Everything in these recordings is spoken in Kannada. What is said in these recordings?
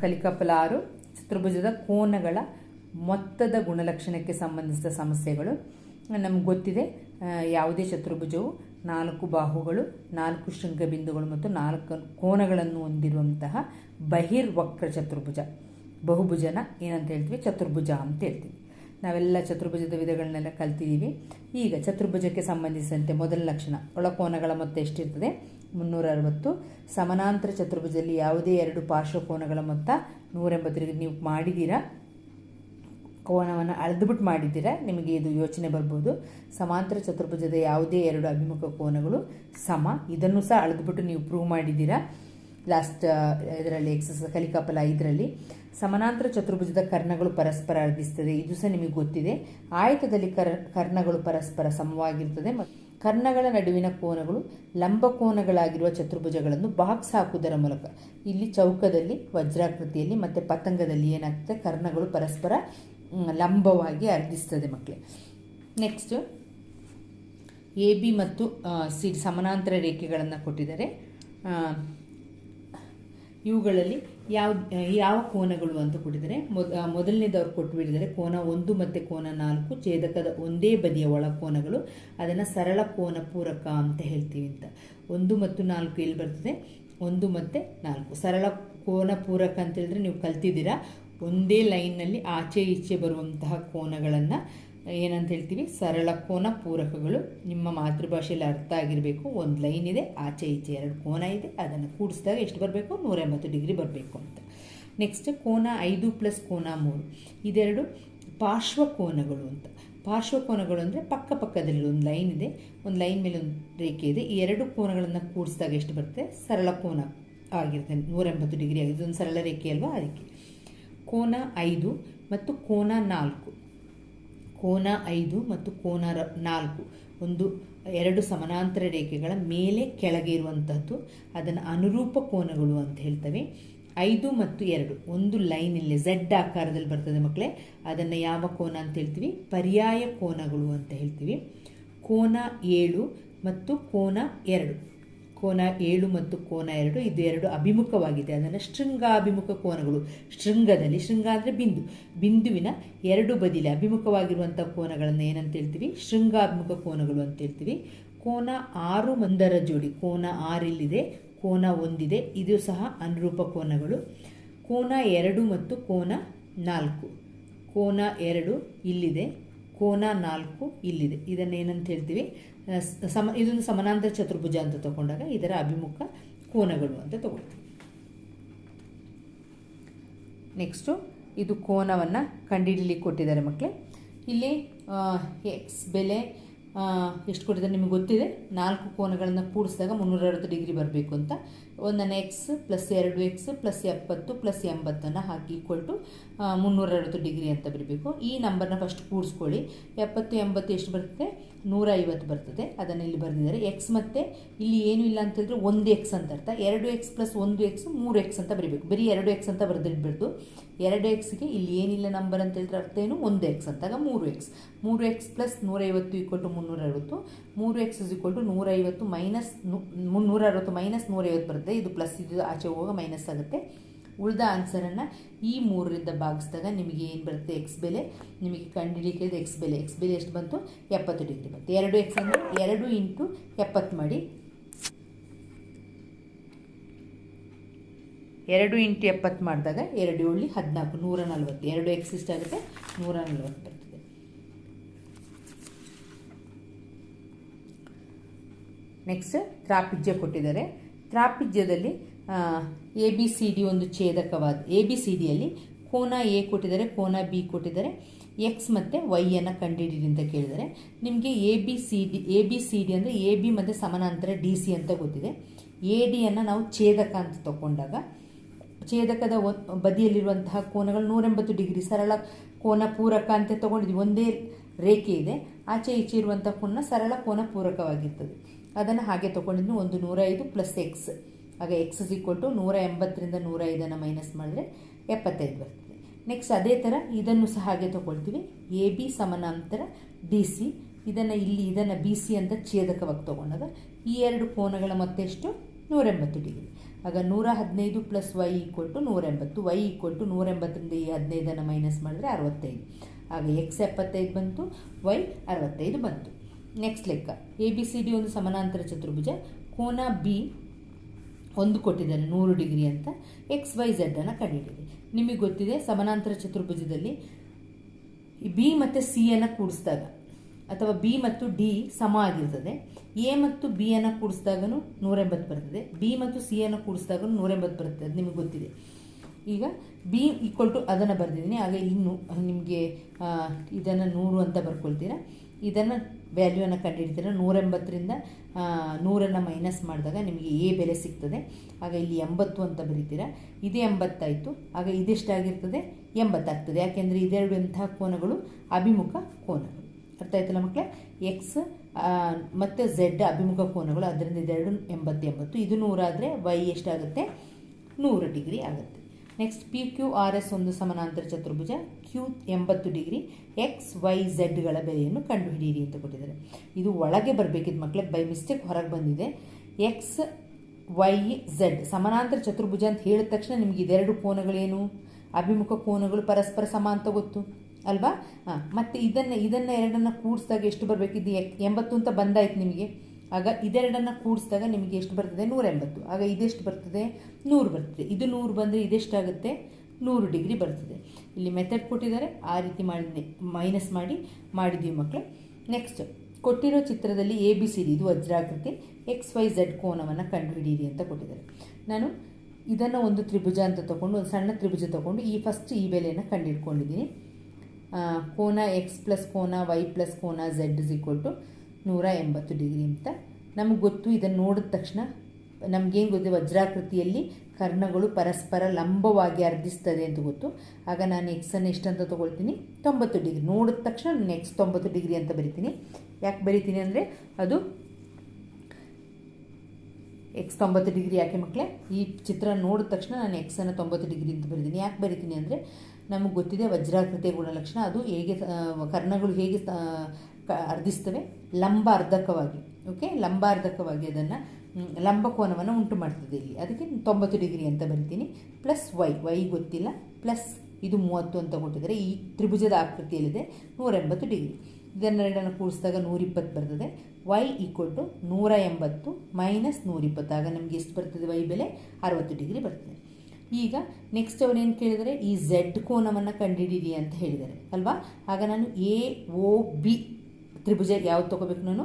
ಕಲಿಕಾಫಲ ಆರು ಚತುರ್ಭುಜದ ಕೋನಗಳ ಮೊತ್ತದ ಗುಣಲಕ್ಷಣಕ್ಕೆ ಸಂಬಂಧಿಸಿದ ಸಮಸ್ಯೆಗಳು. ನಮ್ಗೆ ಗೊತ್ತಿದೆ ಯಾವುದೇ ಚತುರ್ಭುಜವು ನಾಲ್ಕು ಬಾಹುಗಳು, ನಾಲ್ಕು ಶೃಂಗಬಿಂದುಗಳು ಮತ್ತು ನಾಲ್ಕು ಕೋನಗಳನ್ನು ಹೊಂದಿರುವಂತಹ ಬಹಿರ್ವಕ್ರ ಚತುರ್ಭುಜ. ಬಹುಭುಜನ ಏನಂತ ಹೇಳ್ತೀವಿ? ಚತುರ್ಭುಜ ಅಂತ ಹೇಳ್ತೀವಿ. ನಾವೆಲ್ಲ ಚತುರ್ಭುಜದ ವಿಧಗಳನ್ನೆಲ್ಲ ಕಲ್ತಿದ್ದೀವಿ. ಈಗ ಚತುರ್ಭುಜಕ್ಕೆ ಸಂಬಂಧಿಸಿದಂತೆ ಮೊದಲ ಲಕ್ಷಣ, ಒಳಕೋನಗಳ ಮೊತ್ತ ಎಷ್ಟಿರ್ತದೆ? ಮುನ್ನೂರ ಅರವತ್ತು ಸಮಾನಾಂತರ ಚತುರ್ಭುಜದಲ್ಲಿ ಯಾವುದೇ ಎರಡು ಪಾರ್ಶ್ವಕೋನಗಳ ಮೊತ್ತ ನೂರ ಎಂಬತ್ತು ಡಿಗ್ರಿ ನೀವು ಮಾಡಿದ್ದೀರಾ? ಕೋನವನ್ನು ಅಳೆದುಬಿಟ್ಟು ಮಾಡಿದ್ದೀರಾ? ನಿಮಗೆ ಇದು ಯೋಚನೆ ಬರ್ಬೋದು. ಸಮಾಂತರ ಚತುರ್ಭುಜದ ಯಾವುದೇ ಎರಡು ಅಭಿಮುಖ ಕೋನಗಳು ಸಮ. ಇದನ್ನು ಸಹ ಅಳೆದುಬಿಟ್ಟು ನೀವು ಪ್ರೂವ್ ಮಾಡಿದ್ದೀರಾ? ಲಾಸ್ಟ್ ಇದರಲ್ಲಿ ಎಕ್ಸಸ್ ಕಲಿಕಾಪಲ ಇದರಲ್ಲಿ ಸಮಾನಾಂತರ ಚತುರ್ಭುಜದ ಕರ್ಣಗಳು ಪರಸ್ಪರ ಅರ್ಧಿಸ್ತದೆ. ಇದು ಸಹ ನಿಮಗೆ ಗೊತ್ತಿದೆ. ಆಯತದಲ್ಲಿ ಕರ್, ಕರ್ಣಗಳು ಪರಸ್ಪರ ಸಮವಾಗಿರ್ತದೆ ಮತ್ತು ಕರ್ಣಗಳ ನಡುವಿನ ಕೋನಗಳು ಲಂಬ ಕೋನಗಳಾಗಿರುವ ಚತುರ್ಭುಜಗಳನ್ನು ಬಾಕ್ಸ್ ಹಾಕುವುದರ ಮೂಲಕ. ಇಲ್ಲಿ ಚೌಕದಲ್ಲಿ, ವಜ್ರಾಕೃತಿಯಲ್ಲಿ ಮತ್ತು ಪತಂಗದಲ್ಲಿ ಏನಾಗ್ತದೆ? ಕರ್ಣಗಳು ಪರಸ್ಪರ ಲಂಬವಾಗಿ ಅರ್ಧಿಸ್ತದೆ ಮಕ್ಕಳೇ ನೆಕ್ಸ್ಟ್ ಎ ಬಿ ಮತ್ತು ಸಿ ಸಮಾನಾಂತರ ರೇಖೆಗಳನ್ನು ಕೊಟ್ಟಿದ್ದಾರೆ. ಇವುಗಳಲ್ಲಿ ಯಾವ ಯಾವ ಕೋನಗಳು ಅಂತ ಕೊಟ್ಟಿದ್ದಾರೆ. ಮೊದ ಮೊದಲನೇದವ್ರು ಕೊಟ್ಟುಬಿಟ್ಟಿದ್ದಾರೆ ಕೋನ ಒಂದು ಮತ್ತು ಕೋನ ನಾಲ್ಕು, ಛೇದಕದ ಒಂದೇ ಬದಿಯ ಒಳ ಕೋನಗಳು. ಅದನ್ನು ಸರಳ ಕೋನ ಪೂರಕ ಅಂತ ಹೇಳ್ತೀವಿ ಅಂತ. ಒಂದು ಮತ್ತು ನಾಲ್ಕು ಎಲ್ಲಿ ಬರ್ತದೆ? ಒಂದು ಮತ್ತು ನಾಲ್ಕು. ಸರಳ ಕೋನ ಪೂರಕ ಅಂತ ಹೇಳಿದ್ರೆ ನೀವು ಕಲ್ತಿದ್ದೀರಾ? ಒಂದೇ ಲೈನ್ನಲ್ಲಿ ಆಚೆ ಈಚೆ ಬರುವಂತಹ ಕೋನಗಳನ್ನು ಏನಂತ ಹೇಳ್ತೀವಿ? ಸರಳ ಕೋನ ಪೂರಕಗಳು. ನಿಮ್ಮ ಮಾತೃಭಾಷೆಯಲ್ಲಿ ಅರ್ಥ ಆಗಿರಬೇಕು. ಒಂದು ಲೈನ್ ಇದೆ. ಆಚೆ ಈಚೆ ಎರಡು ಕೋನ ಇದೆ. ಅದನ್ನು ಕೂಡಿಸಿದಾಗ ಎಷ್ಟು ಬರಬೇಕು? ನೂರ ಎಂಬತ್ತು ಡಿಗ್ರಿ ಬರಬೇಕು ಅಂತ. ನೆಕ್ಸ್ಟ್ ಕೋನ ಐದು ಪ್ಲಸ್ ಕೋನ ಮೂರು. ಇದೆರಡು ಪಾರ್ಶ್ವಕೋನಗಳು ಅಂತ. ಪಾರ್ಶ್ವಕೋನಗಳು ಅಂದರೆ ಪಕ್ಕ ಪಕ್ಕದಲ್ಲಿ ಒಂದು ಲೈನ್ ಇದೆ. ಒಂದು ಲೈನ್ ಮೇಲೆ ಒಂದು ರೇಖೆ ಇದೆ. ಈ ಎರಡು ಕೋನಗಳನ್ನು ಕೂಡಿಸಿದಾಗ ಎಷ್ಟು ಬರುತ್ತೆ? ಸರಳ ಕೋನ ಆಗಿರುತ್ತೆ. ನೂರ ಎಂಬತ್ತು ಡಿಗ್ರಿ ಆಗಿದೆ ಒಂದು ಸರಳ ರೇಖೆ ಅಲ್ವಾ? ಅದಕ್ಕೆ. ಕೋನ ಐದು ಮತ್ತು ಕೋನ ನಾಲ್ಕು. ಕೋನ ಐದು ಮತ್ತು ಕೋನ ನಾಲ್ಕು. ಒಂದು, ಎರಡು ಸಮಾನಾಂತರ ರೇಖೆಗಳ ಮೇಲೆ ಕೆಳಗೆ ಇರುವಂಥದ್ದು ಅದನ್ನು ಅನುರೂಪ ಕೋನಗಳು ಅಂತ ಹೇಳ್ತವೆ. ಐದು ಮತ್ತು ಎರಡು, ಒಂದು ಲೈನ್ ಇಲ್ಲಿ ಝೆಡ್ ಆಕಾರದಲ್ಲಿ ಬರ್ತದೆ ಮಕ್ಕಳೇ ಅದನ್ನು ಯಾವ ಕೋನ ಅಂತ ಹೇಳ್ತೀವಿ? ಪರ್ಯಾಯ ಕೋನಗಳು ಅಂತ ಹೇಳ್ತೀವಿ. ಕೋನ ಏಳು ಮತ್ತು ಕೋನ ಎರಡು. ಕೋನ ಏಳು ಮತ್ತು ಕೋನ ಎರಡು, ಇದು ಎರಡು ಅಭಿಮುಖವಾಗಿದೆ. ಅದನ್ನು ಶೃಂಗಾಭಿಮುಖ ಕೋನಗಳು. ಶೃಂಗದಲ್ಲಿ, ಶೃಂಗ ಅಂದರೆ ಬಿಂದು. ಬಿಂದುವಿನ ಎರಡು ಬದಿಲಿ ಅಭಿಮುಖವಾಗಿರುವಂಥ ಕೋನಗಳನ್ನು ಏನಂತ ಹೇಳ್ತೀವಿ? ಶೃಂಗಾಭಿಮುಖ ಕೋನಗಳು ಅಂತ ಹೇಳ್ತೀವಿ. ಕೋನ ಆರು ಒಂದರ ಜೋಡಿ, ಕೋನ ಆರಿಲ್ಲಿದೆ, ಕೋನ ಒಂದಿದೆ, ಇದು ಸಹ ಅನುರೂಪ ಕೋನಗಳು. ಕೋನ ಎರಡು ಮತ್ತು ಕೋನ ನಾಲ್ಕು. ಕೋನ ಎರಡು ಇಲ್ಲಿದೆ ಕೋನ ನಾಲ್ಕು ಇಲ್ಲಿದೆ. ಇದನ್ನು ಏನಂತ ಹೇಳ್ತೀವಿ ಸಮ, ಇದೊಂದು ಸಮಾನಾಂತರ ಚತುರ್ಭುಜ ಅಂತ ತಗೊಂಡಾಗ ಇದರ ಅಭಿಮುಖ ಕೋನಗಳು ಅಂತ ತಗೊಳ್ತೀವಿ. ನೆಕ್ಸ್ಟು ಇದು ಕೋನವನ್ನು ಕಂಡುಹಿಡಲಿಕ್ಕೆ ಕೊಟ್ಟಿದ್ದಾರೆ ಮಕ್ಕಳೇ ಇಲ್ಲಿ ಎಕ್ಸ್ ಬೆಲೆ ಎಷ್ಟು ಕೊಟ್ಟಿದ್ದಾರೆ ನಿಮಗೆ ಗೊತ್ತಿದೆ? ನಾಲ್ಕು ಕೋನಗಳನ್ನು ಕೂಡಿಸಿದಾಗ ಮುನ್ನೂರ ಅರವತ್ತು ಡಿಗ್ರಿ ಬರಬೇಕು ಅಂತ. ಒಂದನ್ನು ಎಕ್ಸ್ ಪ್ಲಸ್ ಎರಡು ಎಕ್ಸ್ ಪ್ಲಸ್ ಎಪ್ಪತ್ತು ಪ್ಲಸ್ ಎಂಬತ್ತನ್ನು ಹಾಕಿ ಈಕ್ವಲ್ ಟು ಮುನ್ನೂರ ಅರವತ್ತು ಡಿಗ್ರಿ ಅಂತ ಬರಬೇಕು. ಈ ನಂಬರ್ನ ಫಸ್ಟ್ ಕೂಡಿಸ್ಕೊಳ್ಳಿ. ಎಪ್ಪತ್ತು, ಎಂಬತ್ತು ಎಷ್ಟು ಬರ್ತದೆ? ನೂರ ಐವತ್ತು ಬರ್ತದೆ. ಅದನ್ನು ಇಲ್ಲಿ ಬರೆದಿದ್ದಾರೆ. ಎಕ್ಸ್ ಮತ್ತು ಇಲ್ಲಿ ಏನೂ ಇಲ್ಲ ಅಂತ ಹೇಳಿದ್ರೆ ಒಂದು ಎಕ್ಸ್ ಅಂತ ಅರ್ಥ. ಎರಡು ಎಕ್ಸ್ ಪ್ಲಸ್ ಒಂದು ಎಕ್ಸ್ ಮೂರು ಎಕ್ಸ್ ಅಂತ ಬರೀಬೇಕು. ಬರೀ ಎರಡು ಎಕ್ಸ್ ಅಂತ ಬರೆದಿಡ್ಬಿಡ್ತು ಎರಡು ಎಕ್ಸ್ಗೆ ಇಲ್ಲಿ ಏನಿಲ್ಲ ನಂಬರ್ ಅಂತ ಹೇಳಿದ್ರೆ ಅರ್ಥ ಏನು? ಒಂದು ಎಕ್ಸ್ ಅಂತಾಗ ಮೂರು ಎಕ್ಸ್ ಮೂರು ಎಕ್ಸ್ ಪ್ಲಸ್ ನೂರೈವತ್ತು ಈಕ್ವಲ್ ಟು ಮುನ್ನೂರ ಅರವತ್ತು ಮೂರು ಎಕ್ಸ್ ಇಸ್ ಈಕ್ವಲ್ ಟು ನೂರೈವತ್ತು ಮೈನಸ್ ಮುನ್ನೂರ ಅರವತ್ತು ಮೈನಸ್ ನೂರೈವತ್ತು ಬರುತ್ತೆ ಇದು ಪ್ಲಸ್ ಇದು ಆಚೆ ಹೋಗೋ ಮೈನಸ್ ಆಗುತ್ತೆ. ಉಳಿದ ಆನ್ಸರನ್ನು ಈ ಮೂರರಿಂದ ಭಾಗಿಸಿದಾಗ ನಿಮಗೆ ಏನು ಬರುತ್ತೆ? ಎಕ್ಸ್ ಬೆಲೆ. ನಿಮಗೆ ಕಂಡುಹಿಡಿಕೆ ಎಕ್ಸ್ ಬೆಲೆ. ಎಕ್ಸ್ ಬೆಲೆ ಎಷ್ಟು ಬಂತು? ಎಪ್ಪತ್ತು ಡಿಗ್ರಿ ಬಂತು. ಎರಡು ಎಕ್ಸ್ ಅಂದರೆ ಎರಡು ಇಂಟು ಎಪ್ಪತ್ತು ಮಾಡಿ. ಎರಡು ಇಂಟು ಎಪ್ಪತ್ತು ಮಾಡಿದಾಗ ಎರಡು ಏಳು ಹದಿನಾಲ್ಕು, ನೂರ ನಲ್ವತ್ತು. ಎರಡು ಎಕ್ಸ್ ಇಷ್ಟಾಗುತ್ತೆ ನೂರ ನಲ್ವತ್ತು ಬರ್ತದೆ. ನೆಕ್ಸ್ಟ್ ತ್ರಾಪಿಜ್ಯ ಕೊಟ್ಟಿದ್ದಾರೆ. ತ್ರಾಪಿಜ್ಯದಲ್ಲಿ ಎ ಬಿ ಸಿ ಡಿ ಒಂದು ಛೇದಕವಾದ ಎ ಬಿ ಸಿ ಡಿಯಲ್ಲಿ ಕೋನ ಎ ಕೊಟ್ಟಿದ್ದಾರೆ, ಕೋನ ಬಿ ಕೊಟ್ಟಿದ್ದಾರೆ. ಎಕ್ಸ್ ಮತ್ತು ವೈಯನ್ನು ಕಂಡುಹಿಡಿಯಿರಿ ಅಂತ ಕೇಳಿದರೆ ನಿಮಗೆ A B C D A B C D ಅಂದರೆ ಎ ಬಿ ಮತ್ತು ಸಮಾನಾಂತರ ಡಿ ಸಿ ಅಂತ ಗೊತ್ತಿದೆ. ಎ ಡಿಯನ್ನು ನಾವು ಛೇದಕ ಅಂತ ತಗೊಂಡಾಗ ಛೇದಕದ ಬದಿಯಲ್ಲಿರುವಂತಹ ಕೋನಗಳು ನೂರೆಂಬತ್ತು ಡಿಗ್ರಿ ಸರಳ ಕೋನ ಪೂರಕ ಅಂತ ತಗೊಂಡಿದ್ವಿ. ಒಂದೇ ರೇಖೆ ಇದೆ. ಆಚೆ ಈಚೆ ಇರುವಂಥ ಕೋನ ಸರಳ ಕೋನ ಪೂರಕವಾಗಿರ್ತದೆ. ಅದನ್ನು ಹಾಗೆ ತಗೊಂಡಿದ್ದು ಒಂದು ನೂರ ಐದು ಪ್ಲಸ್ ಎಕ್ಸ್ ಆಗ ಎಕ್ಸ್ ಇಸ್ ಈಕ್ವಲ್ ಟು ನೂರ ಎಂಬತ್ತರಿಂದ ನೂರ ಐದನ್ನು ಮೈನಸ್ ಮಾಡಿದ್ರೆ ಎಪ್ಪತ್ತೈದು ಬರ್ತದೆ. ನೆಕ್ಸ್ಟ್ ಅದೇ ಥರ ಇದನ್ನು ಸಹ ಹಾಗೆ ತೊಗೊಳ್ತೀವಿ. ಎ ಬಿ ಸಮಾನಾಂತರ ಡಿ ಸಿ ಇದನ್ನು ಇಲ್ಲಿ, ಇದನ್ನು ಬಿ ಸಿ ಅಂತ ಛೇದಕವಾಗಿ ತಗೊಂಡಾಗ ಈ ಎರಡು ಕೋನಗಳ ಮೊತ್ತ ಎಷ್ಟು ನೂರೆಂಬತ್ತು ಡಿಗ್ರಿ ಆಗ ನೂರ ಹದಿನೈದು ಪ್ಲಸ್ ವೈ ಈಕ್ವಲ್ ಟು ನೂರ ಎಂಬತ್ತು ವೈ ಈಕ್ವಲ್ ಟು ನೂರ ಎಂಬತ್ತರಿಂದ ಈ ಹದಿನೈದನ್ನು ಮೈನಸ್ ಮಾಡಿದ್ರೆ ಅರವತ್ತೈದು. ಆಗ ಎಕ್ಸ್ ಎಪ್ಪತ್ತೈದು ಬಂತು ವೈ ಅರವತ್ತೈದು ಬಂತು. ನೆಕ್ಸ್ಟ್ ಲೆಕ್ಕ. ಎ ಬಿ ಸಿ ಡಿ ಒಂದು ಸಮಾನಾಂತರ ಚತುರ್ಭುಜ. ಕೋನ ಬಿ ಒಂದು ಕೊಟ್ಟಿದ್ದಾನೆ ನೂರು ಡಿಗ್ರಿ ಅಂತ ಎಕ್ಸ್ ವೈ ಝೆಡ್ಡನ್ನು ಕಂಡುಹಿಡಿದೆ ನಿಮಗೆ ಗೊತ್ತಿದೆ, ಸಮಾನಾಂತರ ಚತುರ್ಭುಜದಲ್ಲಿ ಬಿ ಮತ್ತು ಸಿ ಅನ್ನು ಕೂಡಿಸಿದಾಗ, ಅಥವಾ ಬಿ ಮತ್ತು ಡಿ ಸಮ ಆಗಿರ್ತದೆ ಎ ಮತ್ತು ಬಿ ಅನ್ನು ನೂರ ನೂರೆಂಬತ್ತು ಬರ್ತದೆ. ಬಿ ಮತ್ತು ಸಿ ಅನ್ನು ನೂರ ನೂರೆಂಬತ್ತು ಬರ್ತದೆ, ಅದು ನಿಮಗೆ ಗೊತ್ತಿದೆ. ಈಗ ಬಿ ಈಕ್ವಲ್ ಟು ಅದನ್ನು ಬರೆದಿದ್ದೀನಿ. ಆಗ ಇನ್ನು ನಿಮಗೆ ಇದನ್ನು ನೂರು ಅಂತ ಬರ್ಕೊಳ್ತೀರಾ. ಇದನ್ನು ವ್ಯಾಲ್ಯೂವನ್ನು ನೂರ ನೂರೆಂಬತ್ತರಿಂದ ನೂರನ್ನು ಮೈನಸ್ ಮಾಡಿದಾಗ ನಿಮಗೆ ಎ ಬೆಲೆ ಸಿಗ್ತದೆ. ಆಗ ಇಲ್ಲಿ ಎಂಬತ್ತು ಅಂತ ಬರೀತೀರಾ. ಇದೇ ಎಂಬತ್ತಾಯಿತು. ಆಗ ಇದೆಷ್ಟಾಗಿರ್ತದೆ? ಎಂಬತ್ತಾಗ್ತದೆ. ಯಾಕೆಂದರೆ ಇದೆರಡು ಎಂತಹ ಕೋನಗಳು ಅಭಿಮುಖ ಕೋನಗಳು ಅರ್ಥ ಆಯ್ತಲ್ಲ ಮಕ್ಕಳೇ ಎಕ್ಸ್ ಮತ್ತು ಝೆಡ್ ಅಭಿಮುಖ ಕೋನಗಳು. ಅದರಿಂದ ಇದೆರಡು ಎಂಬತ್ತು ಎಂಬತ್ತು ಇದು ನೂರಾದರೆ ವೈ ಎಷ್ಟಾಗುತ್ತೆ? ನೂರು ಡಿಗ್ರಿ ಆಗುತ್ತೆ. Next P Q R S ಒಂದು ಸಮಾನಾಂತರ ಚತುರ್ಭುಜ ಕ್ಯೂ ಎಂಬತ್ತು ಡಿಗ್ರಿ ಎಕ್ಸ್ ವೈ ಝಡ್ಗಳ ಬೆಲೆಯನ್ನು ಕಂಡುಹಿಡಿಯಿರಿ ಅಂತ ಕೊಟ್ಟಿದ್ದಾರೆ. ಇದು ಒಳಗೆ ಬರಬೇಕಿದ್ದು ಮಕ್ಕಳೇ ಬೈ ಮಿಸ್ಟೇಕ್ ಹೊರಗೆ ಬಂದಿದೆ. ಎಕ್ಸ್ ವೈ ಝಡ್ ಸಮಾನಾಂತರ ಚತುರ್ಭುಜ ಅಂತ ಹೇಳಿದ ತಕ್ಷಣ ನಿಮಗೆ ಇದೆರಡು ಕೋನಗಳೇನು? ಅಭಿಮುಖ ಕೋನಗಳು ಪರಸ್ಪರ ಸಮ ಅಂತ ಗೊತ್ತು, ಅಲ್ವಾ? ಹಾಂ, ಮತ್ತು ಇದನ್ನು ಇದನ್ನು ಎರಡನ್ನು ಕೂಡಿಸಿದಾಗ ಎಷ್ಟು ಬರಬೇಕಿದ್ದು? ಎಂಬತ್ತು ಅಂತ ಬಂದಾಯ್ತು ನಿಮಗೆ. ಆಗ ಇದೆರಡನ್ನು ಕೂಡಿಸಿದಾಗ ನಿಮಗೆ ಎಷ್ಟು ಬರ್ತದೆ? ನೂರ ಎಂಬತ್ತು ಆಗ ಇದೆಷ್ಟು ಬರ್ತದೆ? ನೂರು ಬರ್ತದೆ. ಇದು ನೂರು ಬಂದರೆ ಇದೆಷ್ಟಾಗುತ್ತೆ? ನೂರು ಡಿಗ್ರಿ ಬರ್ತದೆ. ಇಲ್ಲಿ ಮೆಥಡ್ ಕೊಟ್ಟಿದ್ದಾರೆ. ಆ ರೀತಿ ಮಾಡಿ ಮೈನಸ್ ಮಾಡಿ ಮಾಡಿದ್ದೀವಿ ಮಕ್ಕಳು ನೆಕ್ಸ್ಟ್ ಕೊಟ್ಟಿರೋ ಚಿತ್ರದಲ್ಲಿ ಎ ಬಿ ಸಿ ಡಿ ಇದು ವಜ್ರಾಕೃತಿ. ಎಕ್ಸ್ ವೈ ಝೆಡ್ ಕೋನವನ್ನು ಕಂಡುಹಿಡಿಯಿರಿ ಅಂತ ಕೊಟ್ಟಿದ್ದಾರೆ. ನಾನು ಇದನ್ನು ಒಂದು ತ್ರಿಭುಜ ಅಂತ ತೊಗೊಂಡು, ಒಂದು ಸಣ್ಣ ತ್ರಿಭುಜ ತೊಗೊಂಡು ಈ ಫಸ್ಟ್ ಈ ಬೆಲೆಯನ್ನು ಕಂಡುಹಿಡ್ಕೊಂಡಿದ್ದೀನಿ ಕೋನ ಎಕ್ಸ್ ಪ್ಲಸ್ ಕೋನ ವೈ ಪ್ಲಸ್ ಕೋನ ಝೆಡ್ ಇಸ್ ಈಕ್ವಲ್ ಟು ನೂರ ಎಂಬತ್ತು ಡಿಗ್ರಿ ಅಂತ. ನಮಗೆ ಗೊತ್ತು ಇದನ್ನು ನೋಡಿದ ತಕ್ಷಣ ನಮಗೇನು ಗೊತ್ತು, ವಜ್ರಾಕೃತಿಯಲ್ಲಿ ಕರ್ಣಗಳು ಪರಸ್ಪರ ಲಂಬವಾಗಿ ಅರ್ಧಿಸ್ತದೆ ಅಂತ ಗೊತ್ತು. ಆಗ ನಾನು ಎಕ್ಸನ್ನು ಎಷ್ಟಂತ ತೊಗೊಳ್ತೀನಿ? ತೊಂಬತ್ತು ಡಿಗ್ರಿ. ನೋಡಿದ ತಕ್ಷಣ ನೆಕ್ಸ್ಟ್ ತೊಂಬತ್ತು ಡಿಗ್ರಿ ಅಂತ ಬರಿತೀನಿ. ಯಾಕೆ ಬರಿತೀನಿ ಅಂದರೆ, ಅದು ಎಕ್ಸ್ ತೊಂಬತ್ತು ಡಿಗ್ರಿ ಯಾಕೆ ಮಕ್ಕಳೇ ಈ ಚಿತ್ರ ನೋಡಿದ ತಕ್ಷಣ ನಾನು ಎಕ್ಸನ್ನು ತೊಂಬತ್ತು ಡಿಗ್ರಿ ಅಂತ ಬರಿತೀನಿ. ಯಾಕೆ ಬರಿತೀನಿ ಅಂದರೆ, ನಮಗೆ ಗೊತ್ತಿದೆ ವಜ್ರಾಕೃತಿಯ ಗುಣಲಕ್ಷಣ. ಅದು ಹೇಗೆ ಕರ್ಣಗಳು ಹೇಗೆ ಅರ್ಧಿಸ್ತವೆ. ಲಂಬ ಅರ್ಧಕವಾಗಿ ಓಕೆ ಲಂಬ ಅರ್ಧಕವಾಗಿ ಅದನ್ನು ಲಂಬ ಕೋನವನ್ನು ಉಂಟು ಮಾಡ್ತದೆ ಇಲ್ಲಿ. ಅದಕ್ಕೆ ತೊಂಬತ್ತು ಡಿಗ್ರಿ ಅಂತ ಬರಿತೀನಿ. ಪ್ಲಸ್ ವೈ ವೈ ಗೊತ್ತಿಲ್ಲ. ಪ್ಲಸ್ ಇದು ಮೂವತ್ತು ಅಂತ ಕೊಟ್ಟಿದ್ದಾರೆ. ಈ ತ್ರಿಭುಜದ ಆಕೃತಿಯಲ್ಲಿದೆ. ನೂರ ಎಂಬತ್ತು ಡಿಗ್ರಿ ಇದನ್ನೆರಡನ್ನು ಕೂಡಿಸಿದಾಗ ನೂರಿಪ್ಪತ್ತು ಬರ್ತದೆ. ವೈ ಈಕ್ವಲ್ ಟು ನೂರ ಎಂಬತ್ತು ಮೈನಸ್ ನೂರಿಪ್ಪತ್ತು. ಆಗ ನಮಗೆ ಎಷ್ಟು ಬರ್ತದೆ? ವೈ ಬೆಲೆ ಅರವತ್ತು ಡಿಗ್ರಿ ಬರ್ತದೆ. ಈಗ ನೆಕ್ಸ್ಟ್ ಅವರೇನು ಕೇಳಿದರೆ, ಈ ಝೆಡ್ ಕೋನವನ್ನು ಕಂಡುಹಿಡಿಯಿರಿ ಅಂತ ಹೇಳಿದ್ದಾರೆ. ಅಲ್ವಾ? ಆಗ ನಾನು ಎ ಒ ಬಿ ತ್ರಿಭುಜ ಯಾವ್ದು ತೊಗೋಬೇಕು ನಾನು?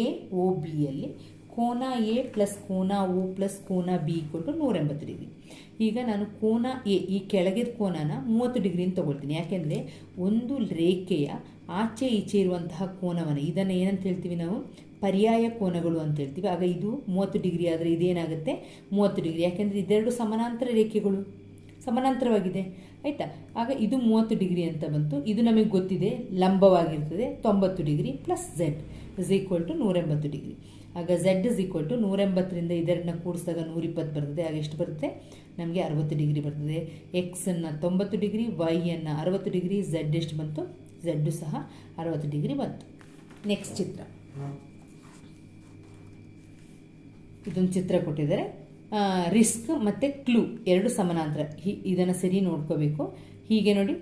ಎ ಒ ಬಿಯಲ್ಲಿ ಕೋನ ಎ ಪ್ಲಸ್ ಕೋನ ಒ ಪ್ಲಸ್ ಕೋನ ಬಿ ಕೊಟ್ಟು ನೂರ ಡಿಗ್ರಿ ಈಗ ನಾನು ಕೋನ ಎ ಈ ಕೆಳಗಿದ ಕೋನನ ಮೂವತ್ತು ಡಿಗ್ರಿ ಅಂತ ತೊಗೊಳ್ತೀನಿ. ಯಾಕೆಂದರೆ ಒಂದು ರೇಖೆಯ ಆಚೆ ಈಚೆ ಇರುವಂತಹ ಕೋನವನ್ನು, ಇದನ್ನು ಏನಂತ ಹೇಳ್ತೀವಿ ನಾವು? ಪರ್ಯಾಯ ಕೋನಗಳು ಅಂತ ಹೇಳ್ತೀವಿ. ಆಗ ಇದು ಮೂವತ್ತು ಡಿಗ್ರಿ ಆದರೆ ಇದೇನಾಗುತ್ತೆ? ಮೂವತ್ತು ಡಿಗ್ರಿ ಯಾಕೆಂದರೆ ಇದೆರಡು ಸಮಾನಾಂತರ ರೇಖೆಗಳು. ಸಮಾನಾಂತರವಾಗಿದೆ. ಆಯಿತಾ? ಆಗ ಇದು ಮೂವತ್ತು ಡಿಗ್ರಿ ಅಂತ ಬಂತು. ಇದು ನಮಗೆ ಗೊತ್ತಿದೆ, ಲಂಬವಾಗಿರ್ತದೆ, ತೊಂಬತ್ತು degree plus Z is equal to ನೂರೆಂಬತ್ತು degree. ಆಗ ಝೆಡ್ ಇಸ್ ಈಕ್ವಲ್ ಟು ನೂರೆಂಬತ್ತರಿಂದ ಇದೆರಡನ್ನ ಕೂಡಿಸಿದಾಗ ನೂರಿಪ್ಪತ್ತು ಬರ್ತದೆ. ಆಗ ಎಷ್ಟು ಬರುತ್ತೆ? ನಮಗೆ ಅರವತ್ತು ಡಿಗ್ರಿ ಬರ್ತದೆ. ಎಕ್ಸನ್ನು ತೊಂಬತ್ತು ಡಿಗ್ರಿ ವೈಯನ್ನು ಅರವತ್ತು ಡಿಗ್ರಿ ಝೆಡ್ ಎಷ್ಟು ಬಂತು? ಝೆಡ್ಡು ಸಹ ಅರವತ್ತು ಡಿಗ್ರಿ ಬಂತು. ನೆಕ್ಸ್ಟ್ ಚಿತ್ರ. ಇದೊಂದು ಚಿತ್ರ ಕೊಟ್ಟಿದ್ದಾರೆ. ರಿಸ್ಕ್ ಮತ್ತು ಕ್ಲೂ ಎರಡು ಸಮಾನಾಂತರ ಹಿ, ಇದನ್ನು ಸರಿ ನೋಡ್ಕೋಬೇಕು. ಹೀಗೆ ನೋಡಿ,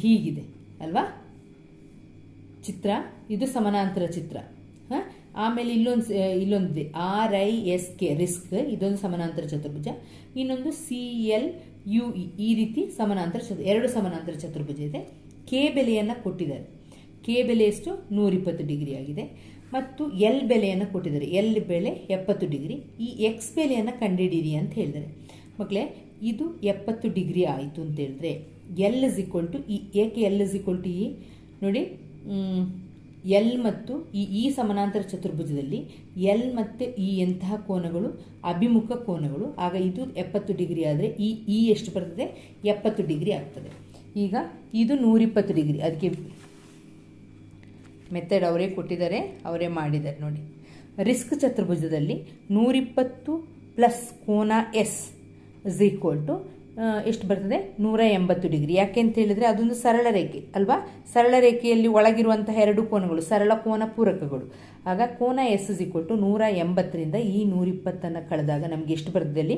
ಹೀಗಿದೆ, ಅಲ್ವಾ? ಚಿತ್ರ, ಇದು ಸಮಾನಾಂತರ ಚಿತ್ರ. ಹಾಂ? ಆಮೇಲೆ ಇಲ್ಲೊಂದು ಇಲ್ಲೊಂದಿದೆ. R I S K risk, ಇದೊಂದು ಸಮಾನಾಂತರ ಚತುರ್ಭುಜ. ಇನ್ನೊಂದು ಸಿ ಎಲ್ ಯು ಇ ಈ ರೀತಿ ಸಮಾನಾಂತರ ಚತು ಎರಡು ಸಮಾನಾಂತರ ಚತುರ್ಭುಜ ಇದೆ. ಕೆ ಬೆಲೆಯನ್ನು ಕೊಟ್ಟಿದ್ದಾರೆ. ಕೆ ಬೆಲೆ ಎಷ್ಟು? ನೂರಿಪ್ಪತ್ತು ಡಿಗ್ರಿ ಆಗಿದೆ. ಮತ್ತು ಎಲ್ ಬೆಲೆಯನ್ನು ಕೊಟ್ಟಿದ್ದಾರೆ. ಎಲ್ ಬೆಲೆ ಎಪ್ಪತ್ತು ಡಿಗ್ರಿ. ಈ ಎಕ್ಸ್ ಬೆಲೆಯನ್ನು ಕಂಡುಹಿಡೀರಿ ಅಂತ ಹೇಳಿದ್ದಾರೆ. ಮಕ್ಕಳೇ, ಇದು ಎಪ್ಪತ್ತು ಡಿಗ್ರಿ ಆಯಿತು ಅಂತ ಹೇಳಿದ್ರೆ ಎಲ್ ಇಸ್ ಈಕ್ವಲ್ ಟು ಈ ಏಕೆ L is equal to E ನೋಡಿ ಎಲ್ ಮತ್ತು ಈ ಈ ಸಮಾನಾಂತರ ಚತುರ್ಭುಜದಲ್ಲಿ ಎಲ್ ಮತ್ತು ಈ ಎಂತಹ ಕೋನಗಳು, ಅಭಿಮುಖ ಕೋನಗಳು, ಆಗ ಇದು ಎಪ್ಪತ್ತು ಡಿಗ್ರಿ ಆದರೆ ಈ ಈ ಎಷ್ಟು ಬರ್ತದೆ? ಎಪ್ಪತ್ತು ಡಿಗ್ರಿ ಆಗ್ತದೆ. ಈಗ ಇದು ನೂರಿಪ್ಪತ್ತು ಡಿಗ್ರಿ. ಅದಕ್ಕೆ ಮೆಥಡ್ ಅವರೇ ಕೊಟ್ಟಿದ್ದಾರೆ, ಅವರೇ ಮಾಡಿದ್ದಾರೆ ನೋಡಿ. ರಿಸ್ಕ್ ಚತುರ್ಭುಜದಲ್ಲಿ ನೂರಿಪ್ಪತ್ತು ಪ್ಲಸ್ ಕೋನ ಎಸ್ ಇಸ್ ಈಕ್ವಲ್ ಟು ಎಷ್ಟು ಬರ್ತದೆ? ನೂರ ಎಂಬತ್ತು ಡಿಗ್ರಿ. ಯಾಕೆ ಅಂತ ಹೇಳಿದರೆ ಅದೊಂದು ಸರಳ ರೇಖೆ, ಅಲ್ವಾ? ಸರಳ ರೇಖೆಯಲ್ಲಿ ಒಳಗಿರುವಂತಹ ಎರಡು ಕೋನಗಳು, ಸರಳ ಕೋನ ಪೂರಕಗಳು. ಆಗ ಕೋನ ಎಸ್ ಇಸ್ ಈಕ್ವಲ್ ಟು ನೂರ ಎಂಬತ್ತರಿಂದ ಈ ನೂರಿಪ್ಪತ್ತನ್ನು ಕಳೆದಾಗ ನಮಗೆ ಎಷ್ಟು ಬರ್ತದೆ ಅಲ್ಲಿ?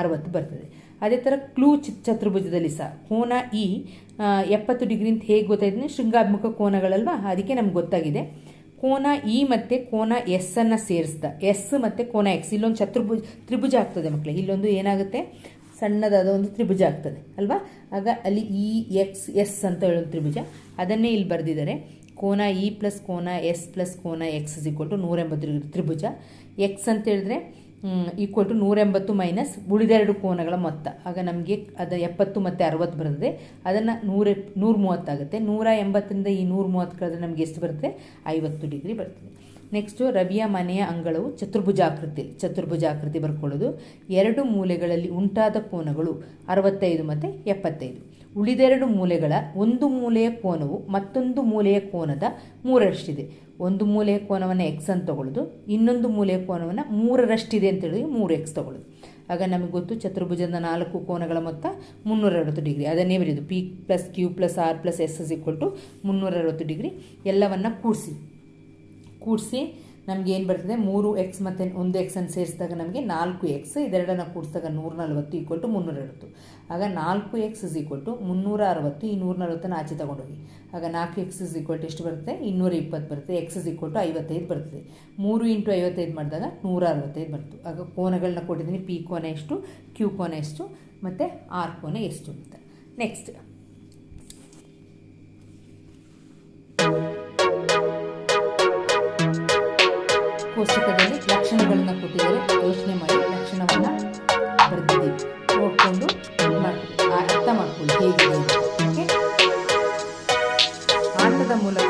ಅರವತ್ತು ಬರ್ತದೆ. ಅದೇ ಥರ ಕ್ಲೂ ಚಿ ಚತುರ್ಭುಜದಲ್ಲಿ ಸಹ. ಕೋನ ಇ ಆ, ಎಪ್ಪತ್ತು ಡಿಗ್ರಿ ಅಂತ ಹೇಗೆ ಗೊತ್ತಾಯ್ತು ಶೃಂಗಾತ್ಮಕ ಕೋನಗಳಲ್ವಾ? ಅದಕ್ಕೆ ನಮ್ಗೆ ಗೊತ್ತಾಗಿದೆ. ಕೋನ ಇ ಮತ್ತು ಕೋನ ಎಸ್ ಅನ್ನು ಸೇರಿಸ್ದ. ಎಸ್ ಮತ್ತು ಕೋನ ಎಕ್ಸ್ ಇಲ್ಲೊಂದು ಚತುರ್ಭುಜ ತ್ರಿಭುಜ ಆಗ್ತದೆ ಮಕ್ಕಳು ಇಲ್ಲೊಂದು ಏನಾಗುತ್ತೆ? ಸಣ್ಣದಾದ ಒಂದು ತ್ರಿಭುಜ ಆಗ್ತದೆ ಅಲ್ವಾ? ಆಗ ಅಲ್ಲಿ ಇ ಎಕ್ಸ್ ಎಸ್ ಅಂತ ಹೇಳೋದು ತ್ರಿಭುಜ. ಅದನ್ನೇ ಇಲ್ಲಿ ಬರೆದಿದ್ದಾರೆ. ಕೋನ ಇ ಪ್ಲಸ್ ಕೋನ ಎಸ್ ಪ್ಲಸ್ ಕೋನ ಎಕ್ಸ್ ಈಕ್ವಲ್ ಟು ನೂರ ಎಂಬತ್ತು ತ್ರಿಭುಜ. ಎಕ್ಸ್ ಅಂತ ಹೇಳಿದ್ರೆ ಈಕ್ವಲ್ ಟು ನೂರ ಎಂಬತ್ತು ಮೈನಸ್ ಉಳಿದೆರಡು ಕೋನಗಳ ಮೊತ್ತ. ಆಗ ನಮಗೆ ಅದು ಎಪ್ಪತ್ತು ಮತ್ತು ಅರವತ್ತು ಬರ್ತದೆ ಅದನ್ನು ನೂರ ನೂರ ಮೂವತ್ತಾಗುತ್ತೆ ನೂರ ಎಂಬತ್ತರಿಂದ ಈ ನೂರ ಮೂವತ್ತು ಕಳೆದ್ರೆ ನಮಗೆ ಎಷ್ಟು ಬರುತ್ತೆ? ಐವತ್ತು ಡಿಗ್ರಿ ಬರ್ತದೆ. ನೆಕ್ಸ್ಟು ರವಿಯ ಮನೆಯ ಅಂಗಳವು ಚತುರ್ಭುಜಾಕೃತಿ ಚತುರ್ಭುಜಾಕೃತಿ ಬರ್ಕೊಳ್ಳೋದು. ಎರಡು ಮೂಲೆಗಳಲ್ಲಿ ಉಂಟಾದ ಕೋನಗಳು ಅರವತ್ತೈದು ಮತ್ತು ಎಪ್ಪತ್ತೈದು. ಉಳಿದೆರಡು ಮೂಲೆಗಳ ಒಂದು ಮೂಲೆಯ ಕೋನವು ಮತ್ತೊಂದು ಮೂಲೆಯ ಕೋನದ ಮೂರರಷ್ಟಿದೆ. ಒಂದು ಮೂಲೆಯ ಕೋನವನ್ನು ಎಕ್ಸ್ ಅಂತ ತಗೊಳ್ಳೋದು, ಇನ್ನೊಂದು ಮೂಲೆಯ ಕೋನವನ್ನು ಮೂರರಷ್ಟಿದೆ ಅಂತ ಹೇಳಿದ್ರೆ ಮೂರು ಎಕ್ಸ್ ತಗೊಳ್ಳೋದು. ಆಗ ನಮಗೆ ಗೊತ್ತು ಚತುರ್ಭುಜದ ನಾಲ್ಕು ಕೋನಗಳ ಮೊತ್ತ ಮುನ್ನೂರ ಅರವತ್ತು ಡಿಗ್ರಿ. ಅದನ್ನೇ ಬರೆಯೋದು P plus Q plus R plus S S equal to ಮುನ್ನೂರ ಅರವತ್ತು ಡಿಗ್ರಿ. ಎಲ್ಲವನ್ನು ಕೂಡಿಸಿ ಕೂಡಿಸಿ ನಮ್ಗೆ ಏನು ಬರ್ತದೆ? ಮೂರು ಎಕ್ಸ್ ಮತ್ತು ಒಂದು ಎಕ್ಸನ್ನು ಸೇರಿಸಿದಾಗ ನಮಗೆ ನಾಲ್ಕು ಎಕ್ಸ್ ಇದೆರಡನ್ನು ಕೂಡಿಸಿದಾಗ ನೂರ ನಲವತ್ತು ಈಕ್ವಲ್ ಟು ಮುನ್ನೂರ ಅರವತ್ತು ಆಗ ನಾಲ್ಕು ಎಕ್ಸ್ ಇಸ್ ಈಕ್ವಲ್ ಟು ಮುನ್ನೂರ ಅರವತ್ತು ಈ ನೂರ ನಲವತ್ತನ್ನು ಆಚೆ ತೊಗೊಂಡೋಗಿ. ಆಗ ನಾಲ್ಕು ಎಕ್ಸ್ ಇಸ್ ಈಕ್ವಲ್ ಟು ಎಷ್ಟು ಬರುತ್ತೆ ಇನ್ನೂರ ಇಪ್ಪತ್ತು ಬರುತ್ತೆ ಎಕ್ಸ್ ಇಸ್ ಈಕ್ವಲ್ ಟು ಐವತ್ತೈದು ಬರ್ತದೆ. ಮೂರು ಇಂಟು ಐವತ್ತೈದು ಮಾಡಿದಾಗ ನೂರ ಅರವತ್ತೈದು ಬಂತು ಆಗ ಕೋನಗಳನ್ನ ಕೊಟ್ಟಿದ್ದೀನಿ. ಪಿ ಕೋನ ಎಷ್ಟು? ಕ್ಯೂ ಕೋನ ಎಷ್ಟು? ಮತ್ತು ಆರ್ ಕೋನ ಎಷ್ಟು ಅಂತ. ನೆಕ್ಸ್ಟ್ ಕೋಷ್ಟಕದಲ್ಲಿ ಲಕ್ಷಣಗಳನ್ನ ಕೊಟ್ಟಿದ್ದಾರೆ. ಯೋಚನೆ ಮಾಡಿ, ಲಕ್ಷಣವನ್ನ ಬರೆದಿದ್ದೀವಿ. ನೋಡಿಕೊಂಡು ಮಾಡ್ತೀವಿ. ಅರ್ಥ ಮಾಡ್ಕೊಳ್ಳಿ ಹೇಗಿದೆ. ಓಕೆ ಆಟದ ಮೂಲಕ